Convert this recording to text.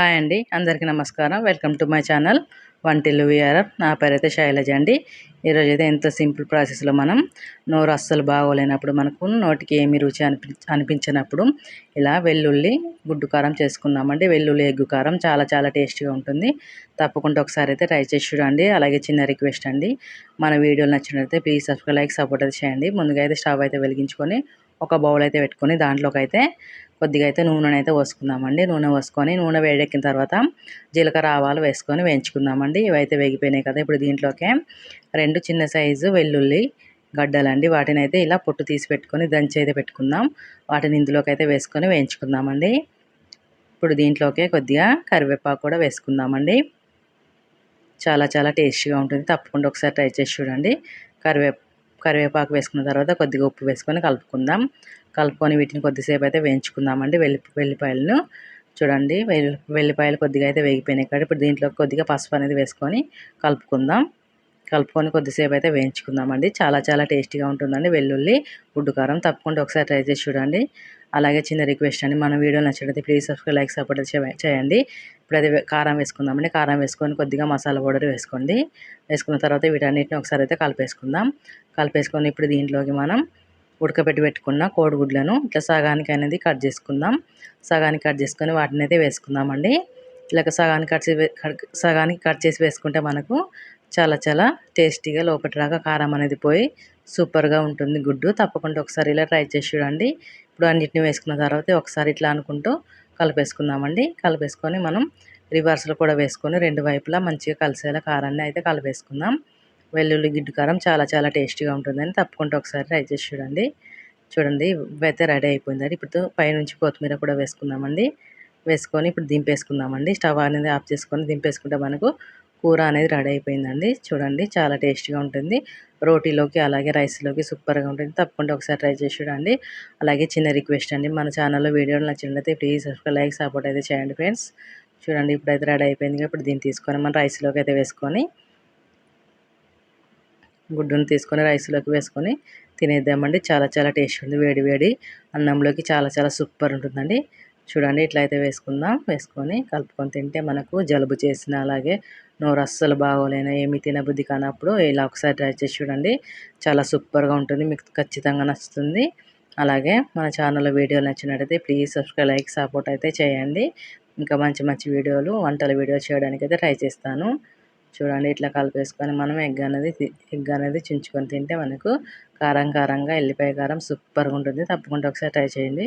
Hi అండి అందరికీ నమస్కారం. Welcome to my channel Vantillu VRR. నా పేరు అయితే శైలజ అండి. ఈరోజు అయితే ఎంతో సింపుల్ ప్రాసెస్లో మనం నోరు అస్సలు బాగోలేనప్పుడు మనకు నోటికి ఏమి రుచి అనిపి అనిపించినప్పుడు ఇలా వెల్లుల్లి గుడ్డు కారం చేసుకుందామండి. వెల్లుల్లి ఎగ్గు కారం చాలా చాలా టేస్టీగా ఉంటుంది. తప్పకుండా ఒకసారి అయితే ట్రై చేసి చూడండి. అలాగే చిన్న రిక్వెస్ట్ అండి. మన వీడియోలు నచ్చినట్లయితే ప్లీజ్ సబ్స్క్రైబ్ లైక్ సపోర్ట్ అయితే చేయండి. ముందుగా అయితే స్టవ్ అయితే వెలిగించుకొని ఒక బౌల్ అయితే పెట్టుకొని దాంట్లోకి అయితే కొద్దిగా అయితే నూనె అయితే పోసుకుందామండి. నూనె పోసుకొని నూనె వేడెక్కిన తర్వాత జీలకర్ర ఆవాలు వేసుకొని వేయించుకుందామండి. ఇవైతే వేగిపోయినాయి కదా ఇప్పుడు దీంట్లోకే రెండు చిన్న సైజు వెల్లుల్లి గడ్డలండి. వాటిని అయితే ఇలా పొట్టు తీసి పెట్టుకొని దంచి అయితే పెట్టుకుందాం. వాటిని ఇందులోకి అయితే వేసుకొని వేయించుకుందామండి. ఇప్పుడు దీంట్లోకే కొద్దిగా కరివేపాకు కూడా వేసుకుందామండి. చాలా చాలా టేస్టీగా ఉంటుంది. తప్పకుండా ఒకసారి ట్రై చేసి చూడండి. కరివేపాకు కరివేపాకు వేసుకున్న తర్వాత కొద్దిగా ఉప్పు వేసుకొని కలుపుకుందాం. కలుపుకొని వీటిని కొద్దిసేపు అయితే వేయించుకుందామండి. వెల్లి వెల్లిపాయలను చూడండి. వెల్లి వెల్లిపాయలు కొద్దిగా అయితే వేగిపోయినాయి కాబట్టి ఇప్పుడు దీంట్లో కొద్దిగా పసుపు అనేది వేసుకొని కలుపుకుందాం. కలుపుకొని కొద్దిసేపు అయితే వేయించుకుందామండి. చాలా చాలా టేస్టీగా ఉంటుందండి వెల్లుల్లి గుడ్డు కారం. తప్పకుండా ఒకసారి ట్రై చేసి చూడండి. అలాగే చిన్న రిక్వెస్ట్ అండి మన వీడియో నచ్చినట్లయితే ప్లీజ్ సబ్స్క్రైబ్ లైక్ సపోర్ట్ చేయండి. ఇప్పుడు అది కారం వేసుకుందామండి. కారం వేసుకొని కొద్దిగా మసాలా పౌడర్ వేసుకోండి. వేసుకున్న తర్వాత వీటన్నిటిని ఒకసారి అయితే కలిపేసుకుందాం. కలిపేసుకొని ఇప్పుడు దీంట్లోకి మనం ఉడకబెట్టి పెట్టుకున్న కోడిగుడ్లను ఇట్లా సగానికి అనేది కట్ చేసుకుందాం. సగానికి కట్ చేసుకొని వాటిని అయితే వేసుకుందామండి. ఇలాగ సగానికి కట్ చేసి సగానికి కట్ చేసి వేసుకుంటే మనకు చాలా చాలా టేస్టీగా లోపటిలాగా కారం అనేది పోయి సూపర్గా ఉంటుంది గుడ్డు. తప్పకుండా ఒకసారి ఇలా ట్రై చేసి చూడండి. ఇప్పుడు అన్నిటిని వేసుకున్న తర్వాత ఒకసారి ఇట్లా అనుకుంటూ కలిపేసుకుందామండి. కలిపేసుకొని మనం రివర్స్లో కూడా వేసుకొని రెండు వైపులా మంచిగా కలిసేలా కారాన్ని అయితే కలిపేసుకుందాం. వెల్లుల్లి గిడ్డు కారం చాలా చాలా టేస్టీగా ఉంటుందని తప్పకుండా ఒకసారి ట్రై చేసి చూడండి. చూడండి అయితే రెడీ అయిపోయిందండి. ఇప్పుడు పైనుంచి కొత్తిమీర కూడా వేసుకుందామండి. వేసుకొని ఇప్పుడు దింపేసుకుందామండి. స్టవ్ అనేది ఆఫ్ చేసుకొని దింపేసుకుంటే మనకు కూర అనేది రెడీ అయిపోయిందండి. చూడండి చాలా టేస్టీగా ఉంటుంది. రోటీలోకి అలాగే రైస్లోకి సూపర్గా ఉంటుంది. తప్పకుండా ఒకసారి ట్రై చేసి చూడండి. అలాగే చిన్న రిక్వెస్ట్ అండి మన ఛానల్లో వీడియోలు నచ్చినట్లయితే ప్లీజ్ సబ్స్క్రైబ్ లైక్ సపోర్ట్ అయితే చేయండి ఫ్రెండ్స్. చూడండి ఇప్పుడైతే రెడీ అయిపోయింది ఇప్పుడు దీన్ని తీసుకొని మనం రైస్లోకి అయితే వేసుకొని గుడ్డును తీసుకొని రైస్లోకి వేసుకొని తినేద్దామండి. చాలా చాలా టేస్ట్ ఉంది వేడి వేడి అన్నంలోకి చాలా చాలా సూపర్ ఉంటుందండి. చూడండి ఇట్లా అయితే వేసుకుందాం. వేసుకొని కలుపుకొని తింటే మనకు జలుబు చేసిన అలాగే నోరు అస్సలు బాగోలేనా ఏమి తినబుద్ధి కానప్పుడు ఇలా ఒకసారి ట్రై చేసి చూడండి. చాలా సూపర్గా ఉంటుంది మీకు ఖచ్చితంగా నచ్చుతుంది. అలాగే మన ఛానల్లో వీడియోలు నచ్చినట్టయితే ప్లీజ్ సబ్స్క్రైబ్ లైక్ సపోర్ట్ అయితే చేయండి. ఇంకా మంచి మంచి వీడియోలు వంటల వీడియో చేయడానికి అయితే ట్రై చేస్తాను. చూడండి ఇట్లా కలిపేసుకొని మనం ఎగ్ అనేది ఎగ్ అనేది చించుకొని తింటే మనకు కారం కారంగా ఎల్లిపాయ కారం సూపర్గా ఉంటుంది. తప్పకుండా ఒకసారి ట్రై చేయండి.